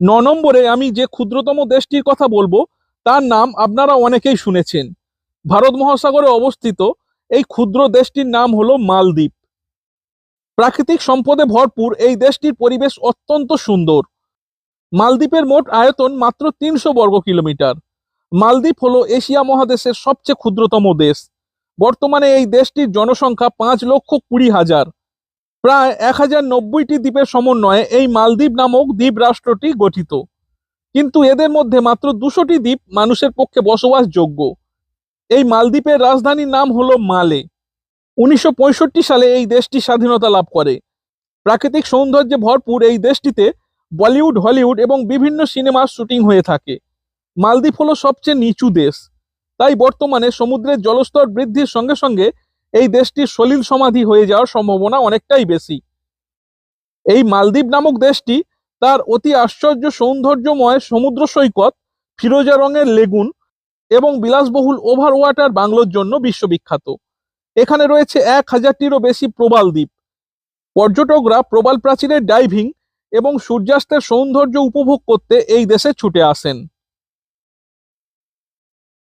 ন নম্বরে আমি যে ক্ষুদ্রতম দেশটির কথা বলব, তার নাম আপনারা অনেকেই শুনেছেন। ভারত মহাসাগরে অবস্থিত এই ক্ষুদ্র দেশটির নাম হলো মালদ্বীপ। প্রাকৃতিক সম্পদে ভরপুর এই দেশটির পরিবেশ অত্যন্ত সুন্দর। মালদ্বীপের মোট আয়তন মাত্র তিনশো বর্গ কিলোমিটার। মালদ্বীপ হলো এশিয়া মহাদেশের সবচেয়ে ক্ষুদ্রতম দেশ। বর্তমানে এই দেশটির জনসংখ্যা পাঁচ লক্ষ কুড়ি হাজার। প্রায় এক হাজার নব্বইটি দ্বীপের সমন্বয়ে এই মালদ্বীপ নামক দ্বীপ রাষ্ট্রটি গঠিত। কিন্তু এদের মধ্যে মাত্র দুশোটি দ্বীপ মানুষের পক্ষে বসবাসযোগ্য। এই মালদ্বীপের রাজধানীর নাম হলো মালে। উনিশশো পঁয়ষট্টি সালে এই দেশটি স্বাধীনতা লাভ করে। প্রাকৃতিক সৌন্দর্যে ভরপুর এই দেশটিতে বলিউড, হলিউড এবং বিভিন্ন সিনেমার শুটিং হয়ে থাকে। মালদ্বীপ হলো সবচেয়ে নিচু দেশ। তাই বর্তমানে সমুদ্রের জলস্তর বৃদ্ধির সঙ্গে সঙ্গে এই দেশটির সলিল সমাধি হয়ে যাওয়ার সম্ভাবনা অনেকটাই বেশি। এই মালদ্বীপ নামক দেশটি তার অতি আশ্চর্য সৌন্দর্যময় সমুদ্র সৈকত, ফিরোজা রঙের লেগুন এবং বিলাসবহুল ওভার ওয়াটার বাংলোর জন্য বিশ্ববিখ্যাত। এখানে রয়েছে এক হাজারটিরও বেশি প্রবাল দ্বীপ। পর্যটকরা প্রবাল প্রাচীরের ডাইভিং এবং সূর্যাস্তের সৌন্দর্য উপভোগ করতে এই দেশে ছুটে আসেন।